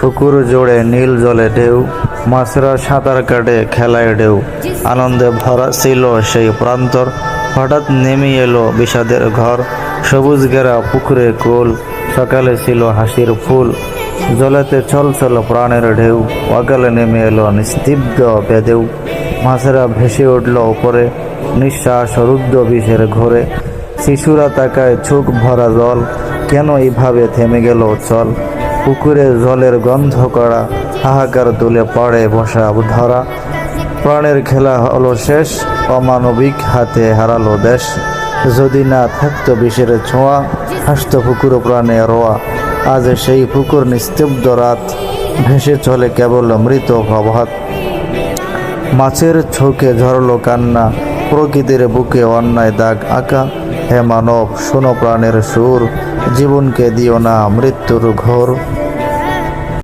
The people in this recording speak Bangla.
পুকুর জোড়ে নীল জলে ঢেউ, মাছরা সাঁতার কাটে খেলায় ঢেউ। আনন্দে ভরা ছিল সেই প্রান্তর। হঠাৎ নেমে এলো বিষাদের ঘর। সবুজ ঘেরা পুকুরে কোল, সকালে ছিল হাসির ফুল। জলেতে চল প্রাণের ঢেউ, অকালে নেমে এলো নিস্তব্ধ বেদেউ। মাছেরা ভেসে উঠল উপরে, নিঃশ্বাস রুদ্ধ বিষের ঘোরে। শিশুরা তাকায় চোখ ভরা জল, কেন এইভাবে থেমে গেল চল? পুকুরে জলের গন্ধ করা, হাহাকার তুলে পড়ে বসা ধরা। প্রাণের খেলা হলো শেষ, অমানবিক হাতে হারালো দেশ। যদি না থাকতো বিষের ছোঁয়া, হাসত পুকুর প্রাণে রোয়া। আজ সেই পুকুর নিস্তব্ধ রাত, ভেসে চলে কেবল মৃত প্রভাত মাছের চোখে ঝরলো কান্না, প্রকৃতির বুকে অন্যায় দাগ আঁকা। হে মানব শোনো প্রাণের সুর জীবনকে দিও না মৃত্যুর ঘোর।